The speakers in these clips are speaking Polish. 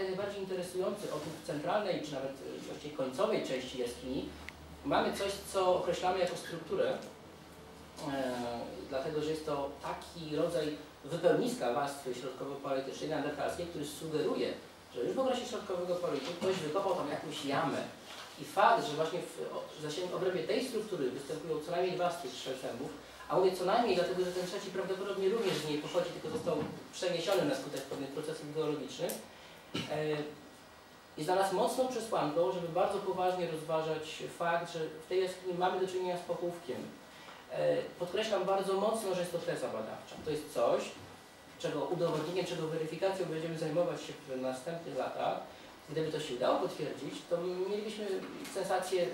jak najbardziej interesujący. Otóż w centralnej, czy nawet y, właściwie końcowej części jaskini mamy coś, co określamy jako strukturę, e, dlatego że jest to taki rodzaj wypełniska warstwy środkowo-paleolitycznej, neandertalskiej, który sugeruje, że już w okresie środkowego paleolitu ktoś wykopał tam jakąś jamę. I fakt, że właśnie w zasięgu obrębie tej struktury występują co najmniej dwa z tych trzech zębów, a mówię co najmniej dlatego, że ten trzeci prawdopodobnie również z niej pochodzi, tylko został przeniesiony na skutek pewnych procesów geologicznych, e, jest dla nas mocną przesłanką, żeby bardzo poważnie rozważać fakt, że w tej jaskini mamy do czynienia z pochówkiem. E, Podkreślam bardzo mocno, że jest to teza badawcza. To jest coś, czego udowodnieniem, czego weryfikacją będziemy zajmować się w następnych latach. Gdyby to się udało potwierdzić, to mielibyśmy sensację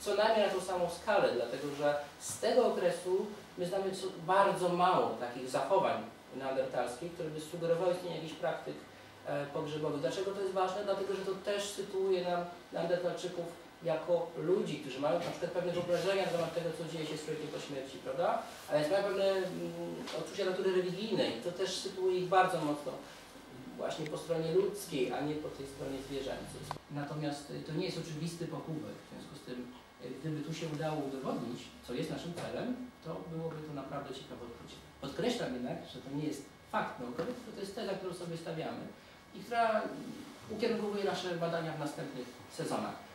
co najmniej na tą samą skalę, dlatego że z tego okresu my znamy bardzo mało takich zachowań neandertalskich, które by sugerowały istnienie jakichś praktyk e, pogrzebowych. Dlaczego to jest ważne? Dlatego, że to też sytuuje nam Neandertalczyków jako ludzi, którzy mają na przykład pewne wyobrażenia na temat tego, co dzieje się z człowiekiem po śmierci, prawda? A więc mają pewne mm, odczucia natury religijnej. To też sytuuje ich bardzo mocno właśnie po stronie ludzkiej, a nie po tej stronie zwierzęcej. Natomiast y, to nie jest oczywisty pochówek. W związku z tym, y, gdyby tu się udało udowodnić, co jest naszym celem, to byłoby to naprawdę ciekawe odkrycie. Podkreślam jednak, że to nie jest fakt naukowy, to jest teza, którą sobie stawiamy i która ukierunkowuje nasze badania w następnych sezonach.